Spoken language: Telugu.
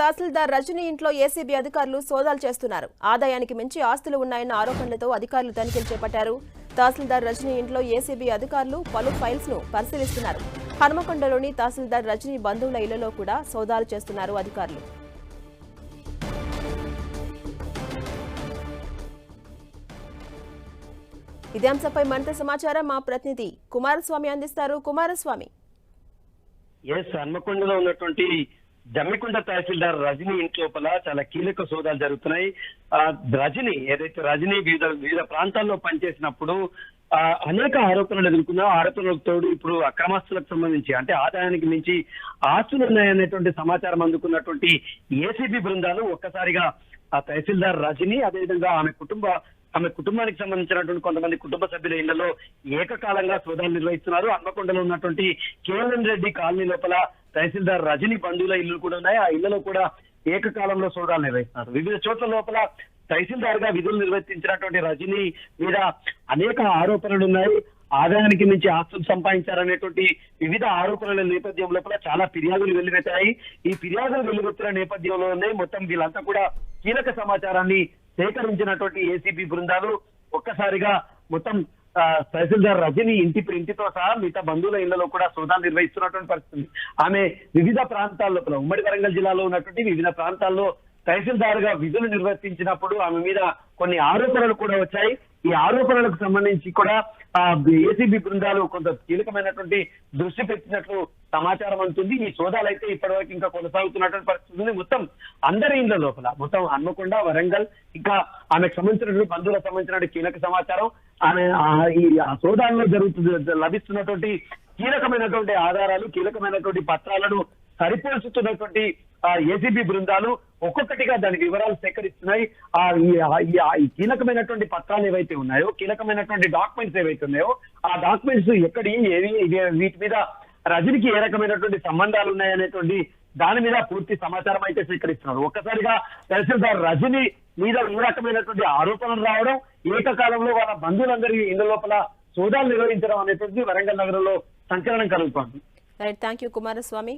తహసీల్దార్ రజనీ ఇంట్లో ఏసీబీ అధికారులు సోదాలు చేస్తున్నారు. ఆదాయానికి మించి ఆస్తులు ఉన్నాయన్న ఆరోపణలతో అధికారులు తనిఖీలు చేపట్టారు. తహసీల్దార్ రజనీ ఇంట్లో ఏసీబీ అధికారులు పలు ఫైల్స్ను పరిశీలిస్తున్నారు. హనుమకొండలోని తహసీల్దార్ రజనీ బంధువుల ఇళ్ళలో కూడా సోదాలు చేస్తున్నారు అధికారులు. ఇదే అంశంపై మరింత సమాచారం మా ప్రతినిధి కుమారస్వామి అందిస్తారు. కుమారస్వామి. ఎస్ హన్మకొండలో ఉన్నటువంటి జమ్మికుంట తహసీల్దార్ రజని ఇంటి లోపల చాలా కీలక సోదాలు జరుగుతున్నాయి. ఆ రజని ఏదైతే రజని వివిధ వివిధ ప్రాంతాల్లో పనిచేసినప్పుడు ఆ అనేక ఆరోపణలు ఎదుర్కొన్నా ఆరోపణలకు తోడు ఇప్పుడు అక్రమాస్తులకు సంబంధించి అంటే ఆదాయానికి మించి ఆస్తులు ఉన్నాయనేటువంటి సమాచారం అందుకున్నటువంటి ఏసీబీ బృందాలు ఒక్కసారిగా ఆ తహసీల్దార్ రజని అదేవిధంగా ఆమె కుటుంబ ఆమె కుటుంబానికి సంబంధించినటువంటి కొంతమంది కుటుంబ సభ్యుల ఇళ్ళలో ఏకకాలంగా సోదాలు నిర్వహిస్తున్నారు. హన్మకొండలో ఉన్నటువంటి కేఎల్ఎన్ రెడ్డి కాలనీ లోపల తహసీల్దార్ రజని బంధువుల ఇల్లు కూడా ఉన్నాయి. ఆ ఇళ్ళలో కూడా ఏకకాలంలో సోదాలు నిర్వహిస్తున్నారు. వివిధ చోట్ల లోపల తహసీల్దార్గా విధులు నిర్వర్తించినటువంటి రజని మీద అనేక ఆరోపణలు ఉన్నాయి. ఆదాయానికి మించి ఆస్తులు సంపాదించారనేటువంటి వివిధ ఆరోపణల నేపథ్యం లోపల చాలా ఫిర్యాదులు వెల్లువెత్తాయి. ఈ ఫిర్యాదులు వెల్లువెత్తిన నేపథ్యంలోనే మొత్తం వీళ్ళంతా కూడా కీలక సమాచారాన్ని సేకరించినటువంటి ఏసీబీ బృందాలు ఒక్కసారిగా మొత్తం తహసీల్దార్ రజని ఇంటి ఇంటితో సహా మిగతా బంధువుల ఇళ్ళలో కూడా సోదాలు నిర్వహిస్తున్నటువంటి పరిస్థితి. ఆమె వివిధ ప్రాంతాల్లో ఉమ్మడి వరంగల్ జిల్లాలో ఉన్నటువంటి వివిధ ప్రాంతాల్లో తహసీల్దార్గా విధులు నిర్వర్తించినప్పుడు ఆమె మీద కొన్ని ఆరోపణలు కూడా వచ్చాయి. ఈ ఆరోపణలకు సంబంధించి కూడా ఆ ఏసీబీ బృందాలు కొంత కీలకమైనటువంటి దృష్టి పెట్టినట్లు సమాచారం అందుతుంది. ఈ సోదాలు అయితే ఇప్పటివరకు ఇంకా కొనసాగుతున్నటువంటి పరిస్థితి ఉంది. మొత్తం అందరి ఇండ్ల లోపల మొత్తం హన్మకొండ వరంగల్ ఇంకా ఆమెకు సంబంధించినటువంటి బంధువులకు సంబంధించిన కీలక సమాచారం ఆమె ఈ సోదాల్లో జరుగుతుంది లభిస్తున్నటువంటి కీలకమైనటువంటి ఆధారాలు కీలకమైనటువంటి పత్రాలను సరిపోల్చుతున్నటువంటి ఆ ఏసీబీ బృందాలు ఒక్కొక్కటిగా దాని వివరాలు సేకరిస్తున్నాయి. ఆ ఈ కీలకమైనటువంటి పత్రాలు ఏవైతే ఉన్నాయో కీలకమైనటువంటి డాక్యుమెంట్స్ ఏవైతే ఉన్నాయో ఆ డాక్యుమెంట్స్ ఎక్కడి ఏవి వీటి మీద రజనికి ఏ రకమైనటువంటి సంబంధాలు ఉన్నాయనేటువంటి దాని మీద పూర్తి సమాచారం అయితే స్వీకరిస్తున్నారు ఒక్కసారిగా తహసీల్దార్ రజని మీద ఈ రకమైనటువంటి ఆరోపణలు రావడం ఏకకాలంలో వాళ్ళ బంధువులందరి ఇళ్ళ లోపల సోదాలు నిర్వహించడం అనేటువంటిది వరంగల్ నగరంలో సంచలనం కలుగుతోంది. Thank you Kumaraswamy